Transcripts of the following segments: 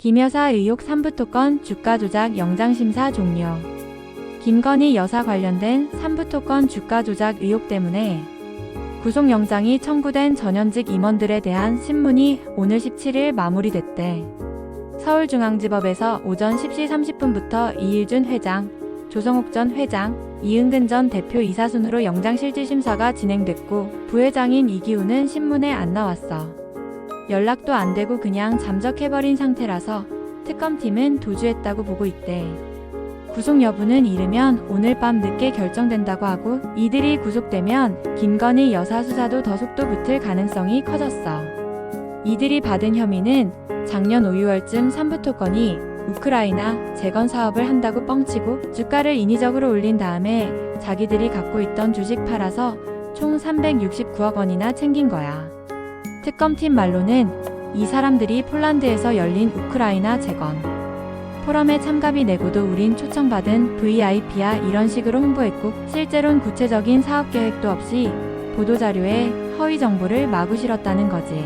김 여사 의혹 3부 토 건 주가 조작 영장 심사 종료. 김건희 여사 관련된 3부 토 건 주가 조작 의혹 때문에 구속영장이 청구된 전현직 임원들에 대한 신문이 오늘 17일 마무리됐대. 서울중앙지법에서 오전 10시 30분부터 이일준 회장, 조성욱 전 회장, 이은근 전 대표 이사 순으로 영장실질심사가 진행됐고 부회장인 이기우는 신문에 안 나왔어. 연락도 안 되고 그냥 잠적해버린 상태라서 특검팀은 도주했다고 보고 있대. 구속 여부는 이르면 오늘 밤 늦게 결정된다고 하고 이들이 구속되면 김건희 여사 수사도 더 속도 붙을 가능성이 커졌어. 이들이 받은 혐의는 작년 5, 6월쯤 삼부토 건이 우크라이나 재건 사업을 한다고 뻥치고 주가를 인위적으로 올린 다음에 자기들이 갖고 있던 주식 팔아서 총 369억 원이나 챙긴 거야. 특검팀 말로는 이 사람들이 폴란드에서 열린 우크라이나 재건 포럼에 참가비 내고도 우린 초청받은 VIP야 이런 식으로 홍보했고 실제론 구체적인 사업 계획도 없이 보도자료에 허위 정보를 마구 실었다는 거지.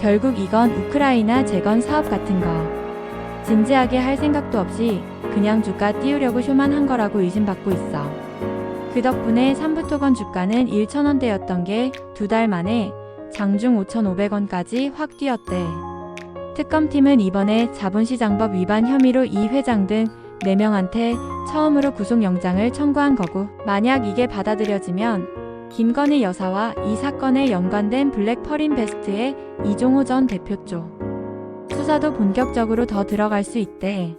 결국 이건 우크라이나 재건 사업 같은 거. 진지하게 할 생각도 없이 그냥 주가 띄우려고 쇼만 한 거라고 의심받고 있어. 그 덕분에 삼부토건 주가는 1,000원대였던 게 두 달 만에 장중 5,500원까지 확 뛰었대. 특검팀은 이번에 자본시장법 위반 혐의로 이 회장 등 4명한테 처음으로 구속영장을 청구한 거고, 만약 이게 받아들여지면 김건희 여사와 이 사건에 연관된 블랙 퍼린 베스트의 이종호 전 대표 쪽 수사도 본격적으로 더 들어갈 수 있대.